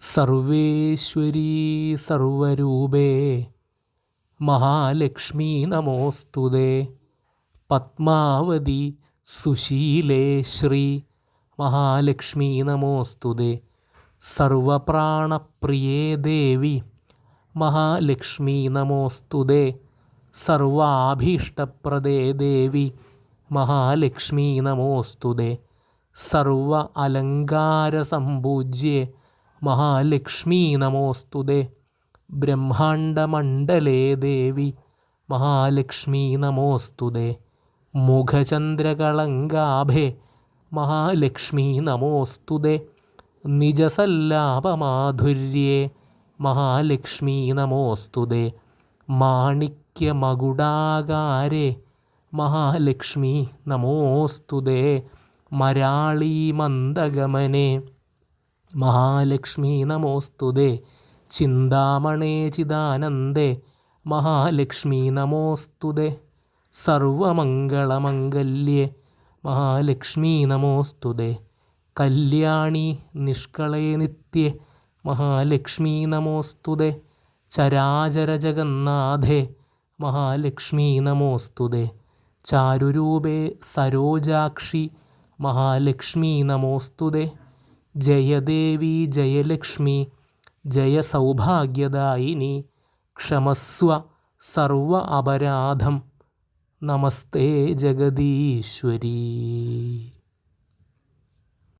സർവേശ്വരീ സർവരൂപേ മഹാലക്ഷ്മി നമോസ്തുതേ പത്മാവതി സുശീലേ ശ്രീ മഹാലക്ഷ്മി നമോസ്തുതേ സർവപ്രാണപ്രിയേ ദേവി മഹാലക്ഷ്മി നമോസ്തുതേ സർവാഭീഷ്ടപ്രദേ ദേവി മഹാലക്ഷ്മി നമോസ്തുതേ സർവ അലങ്കാരസമ്പൂജ്യേ മഹാലക്ഷ്മീ നമോസ്തുതേ ബ്രഹ്മാണ്ഡമണ്ഡലേ ദേവി. മഹാലക്ഷ്മീ നമോസ്തുതേ മുഖചന്ദ്രകളങ്കാഭേ. മഹാലക്ഷ്മീ നമോസ്തുതേ നിജസല്ലാപമാധുര്യേ. മഹാലക്ഷ്മീ നമോസ്തുതേ മാണിക്യമകുടാകാരേ. മഹാലക്ഷ്മീ നമോസ്തുതേ മരാളീമന്ദഗമനേ. മഹാലക്ഷ്മീ നമോസ്തുതേ ചിന്താമണേ ചിദാനന്ദേ. മഹാലക്ഷ്മി നമോസ്തുതേ സർവമംഗളമംഗല്യേ. മഹാലക്ഷ്മി നമോസ്തുതേ കല്യാണി നിഷ്കളേ നിത്യേ. മഹാലക്ഷ്മി നമോസ്തുതേ ചരാചരജഗന്നാഥേ മഹാലക്ഷ്മി നമോസ്തുതേ ചാരുരൂപേ സരോജാക്ഷി. മഹാലക്ഷ്മി നമോസ്തുതേ ജയദേവി ജയലക്ഷ്മി ജയ സൗഭാഗ്യദായിനി ക്ഷമസ്വ സർവ അപരാധം നമസ്തേ ജഗദീശ്വരീ